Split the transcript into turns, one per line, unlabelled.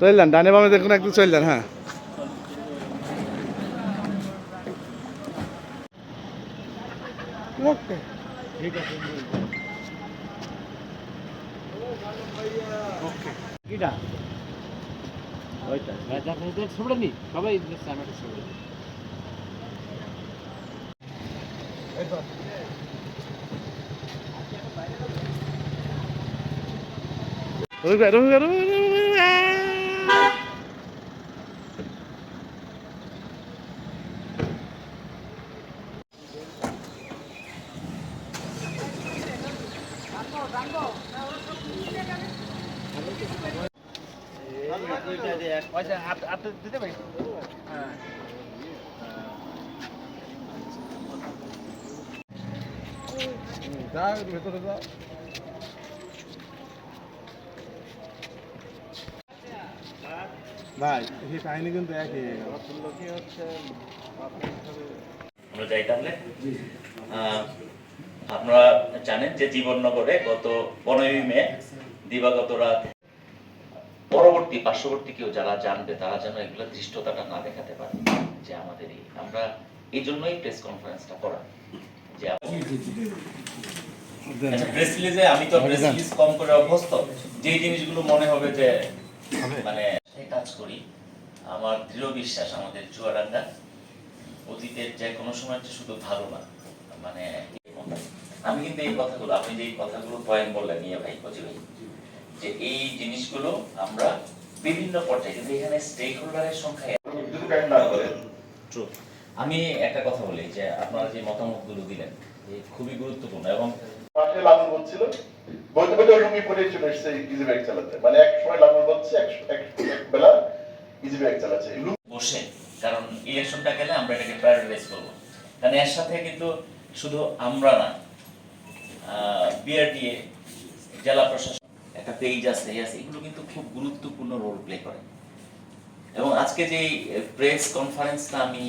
চললেন ডানে বামে দেখুন একটু চললেন হ্যাঁ।
ওকে।
কিটা? ওইটা। দেখেন এটা ছবড়ে নি। সবাই আমি একটা ছবড়ে
রবি রবি রবি
আচ্ছা হাত হাত দিতে পারি হ্যাঁ
যা ভেতরে যা ভাই এই কাহিনী কিন্তু একই।
আমরা যাই তাহলে আহ, আপনারা জানেন যে জীবননগরে গত পনেরোই মে দিবাগত রাত পরবর্তী পার্শ্ববর্তী কেউ যারা জানবে তারা যেন এগুলো দৃষ্টতাটা না দেখাতে পারে যে আমাদের এই আমরা এই জন্যই প্রেস কনফারেন্সটা করা। যে প্রেস রিলিজে আমি তো প্রেস রিলিজ কম করে অভ্যস্ত। যে জিনিসগুলো মনে হবে যে মানে কাজ করি আমার দৃঢ় বিশ্বাস আমাদের চুয়াডাঙ্গা অতীতের যে কোনো সময় শুধু ভালো না মানে আমি কিন্তু এই কথাগুলো আপনি যে এই কথাগুলো পয়েন্ট বললেন নিয়ে ভাই কচি ভাই যে এই জিনিসগুলো আমরা বিভিন্ন পর্যায়ে কিন্তু এখানে স্টেক হোল্ডারের সংখ্যা. আমি একটা কথা বলি যে আপনারা যে মতামতগুলো দিলেন খুবই গুরুত্বপূর্ণ এবং
মাঠে লালন হচ্ছিল বলতে বলতে লুঙ্গি পরে চলে এসছে ইজি ব্যাগ চালাতে। মানে এক সময় লালন হচ্ছে এক বেলা ইজি ব্যাগ চালাচ্ছে।
বসে কারণ ইলেকশনটা গেলে আমরা এটাকে প্রায়োরিটাইজ করব। কারণ এর সাথে কিন্তু শুধু আমরা না বিআরটিএ জেলা প্রশাসন, একটা পেজ আছে আছে, এগুলো কিন্তু খুব গুরুত্বপূর্ণ রোল প্লে করে। এবং আজকে যে প্রেস কনফারেন্সটা আমি